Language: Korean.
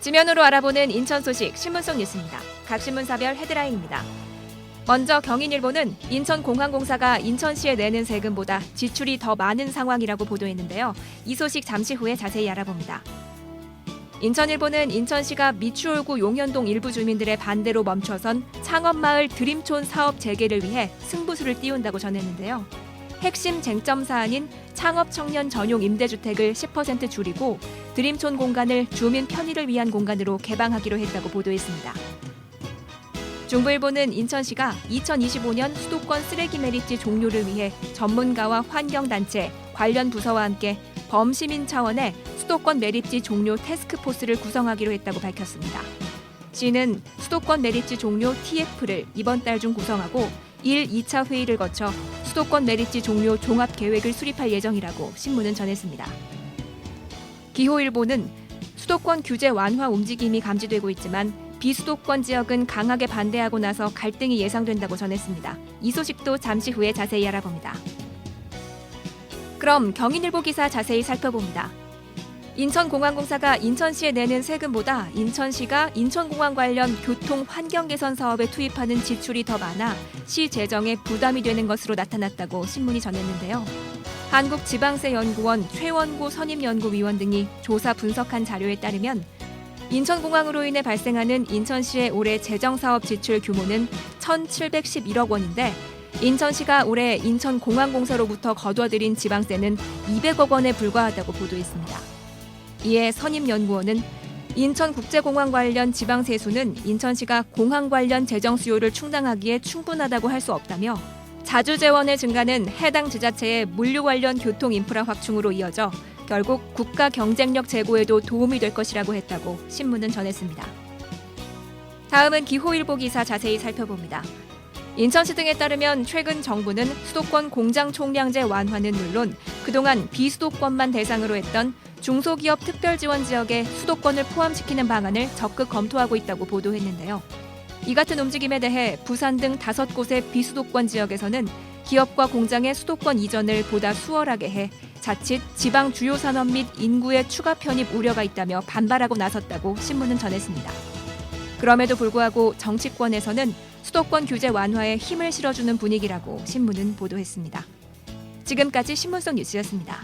지면으로 알아보는 인천 소식 신문 속 뉴스입니다. 각 신문사별 헤드라인입니다. 먼저 경인일보는 인천공항공사가 인천시에 내는 세금보다 지출이 더 많은 상황이라고 보도했는데요. 이 소식 잠시 후에 자세히 알아봅니다. 인천일보는 인천시가 미추홀구 용현동 일부 주민들의 반대로 멈춰선 창업마을 드림촌 사업 재개를 위해 승부수를 띄운다고 전했는데요. 핵심 쟁점 사안인 창업 청년 전용 임대주택을 10% 줄이고 드림촌 공간을 주민 편의를 위한 공간으로 개방하기로 했다고 보도했습니다. 중부일보는 인천시가 2025년 수도권 쓰레기 매립지 종료를 위해 전문가와 환경단체, 관련 부서와 함께 범시민 차원의 수도권 매립지 종료 태스크포스를 구성하기로 했다고 밝혔습니다. 시는 수도권 매립지 종료 TF를 이번 달 중 구성하고 1, 2차 회의를 거쳐 수도권 매립지 종료 종합 계획을 수립할 예정이라고 신문은 전했습니다. 기호일보는 수도권 규제 완화 움직임이 감지되고 있지만 비수도권 지역은 강하게 반대하고 나서 갈등이 예상된다고 전했습니다. 이 소식도 잠시 후에 자세히 알아봅니다. 그럼 경인일보 기사 자세히 살펴봅니다. 인천공항공사가 인천시에 내는 세금보다 인천시가 인천공항 관련 교통 환경 개선 사업에 투입하는 지출이 더 많아 시 재정에 부담이 되는 것으로 나타났다고 신문이 전했는데요. 한국지방세연구원 최원구 선임연구위원 등이 조사 분석한 자료에 따르면 인천공항으로 인해 발생하는 인천시의 올해 재정사업 지출 규모는 1,711억 원인데 인천시가 올해 인천공항공사로부터 거둬들인 지방세는 200억 원에 불과하다고 보도했습니다. 이에 선임연구원은 인천국제공항 관련 지방 세수는 인천시가 공항 관련 재정 수요를 충당하기에 충분하다고 할 수 없다며 자주 재원의 증가는 해당 지자체의 물류 관련 교통 인프라 확충으로 이어져 결국 국가 경쟁력 제고에도 도움이 될 것이라고 했다고 신문은 전했습니다. 다음은 기호일보 기사 자세히 살펴봅니다. 인천시 등에 따르면 최근 정부는 수도권 공장 총량제 완화는 물론 그동안 비수도권만 대상으로 했던 중소기업 특별 지원 지역에 수도권을 포함시키는 방안을 적극 검토하고 있다고 보도했는데요. 이 같은 움직임에 대해 부산 등 다섯 곳의 비수도권 지역에서는 기업과 공장의 수도권 이전을 보다 수월하게 해 자칫 지방 주요 산업 및 인구의 추가 편입 우려가 있다며 반발하고 나섰다고 신문은 전했습니다. 그럼에도 불구하고 정치권에서는 수도권 규제 완화에 힘을 실어주는 분위기라고 신문은 보도했습니다. 지금까지 신문 속 뉴스였습니다.